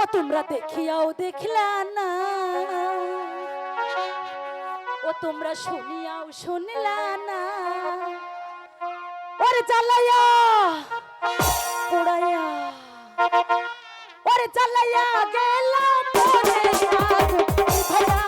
ও তোমরা দেখিয়াও দেখলা না। ও তোমরা শুনিয়াও শুনলা না। ওরে চালাইয়া, পোড়াইয়া। ওরে চালাইয়া গেলাম ভরা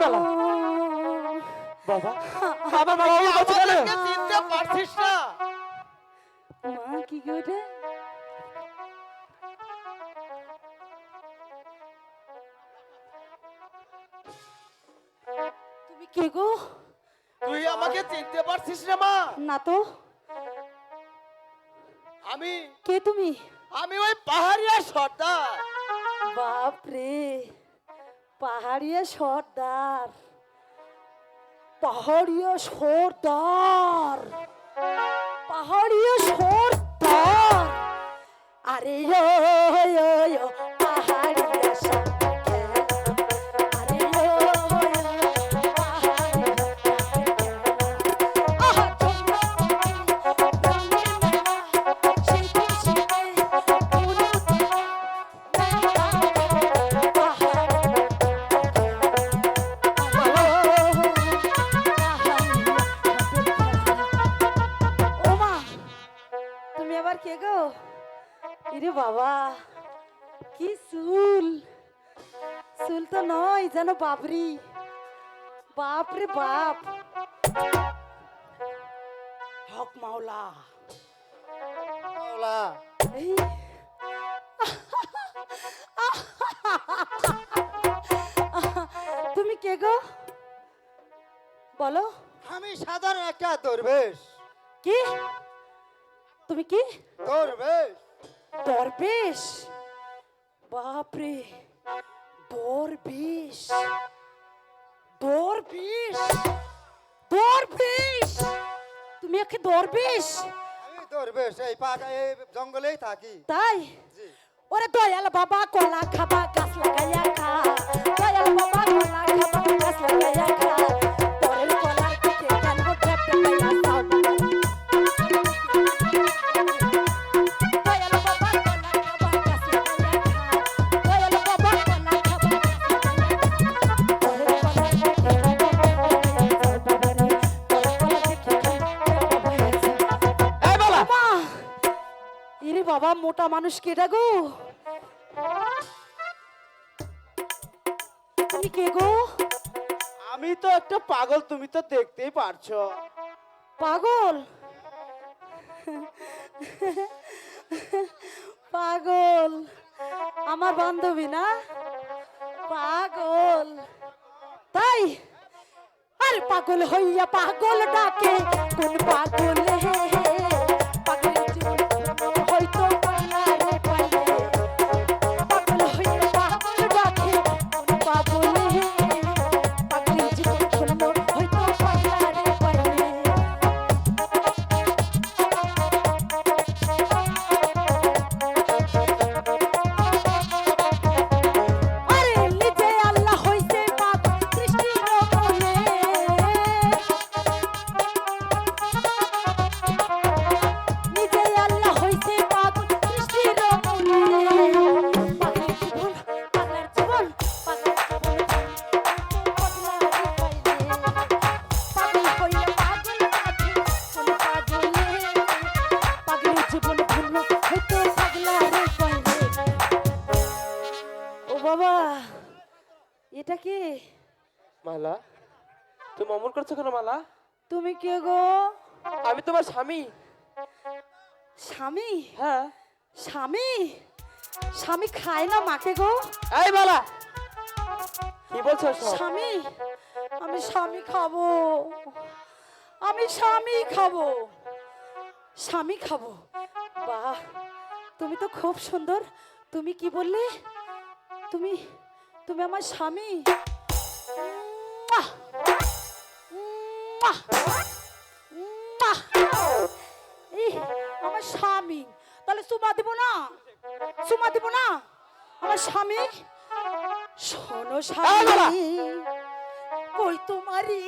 মালা বাবা আমার বাবা ওই কথা বলে চিনতে পারছিস না। মা কি করে তুমি কে গো? তুই আমাকে চিনতে পারছিস না মা। না তো। আমি কে তুমি? আমি ওই পাহাড়িয়া সর্দার। বাপ রে পাহাড়িয়া সর্দার পাহাড়িয়া সর্দার পাহাড়িয়া সর্দার আরে ইরে বাবা কি চুল। চুল তো নয় যেন বাবরি বাপ রে বাপ। হক মাওলা। মাওলা। এই। তুমি কে গো? বলো। আমি সাধারণ একটা দরবেশ। কি? তুমি কি? দরবেশ। দরবেশ বাপরে দরবেশ দরবেশ দরবেশ তুমি একে দরবেশ আমি দরবেশ এই পাটা এই জঙ্গলেই থাকি তাই ওরে দয়াল বাবা কলা খাবা বাবা মোটা মানুষ কেডা গো? তুমি কে গো? আমি তো একটা পাগল তুমি তো দেখতেই পারছ। পাগল? পাগল। আমার বান্ধবী না? পাগল। তাই? আরে পাগল হইয়া পাগল ডাকে কোন পাগল হে? কি মালা তুমি অমন করছ কেন মালা? তুমি কে গো? আমি তোমার স্বামী। স্বামী? হ্যাঁ। স্বামী? স্বামী খায় না মাকে গো। এই মালা কি বলছো স্বামী আমি স্বামী খাব। আমি স্বামী খাব। স্বামী খাব। বাহ তুমি তো খুব সুন্দর। তুমি কি বললে? তুমি তুমি আমার স্বামী। আমার স্বামী। তাহলে সুমা দিব না? সুমা দিব না? আমার স্বামী? শোনো স্বামী কই তোমারি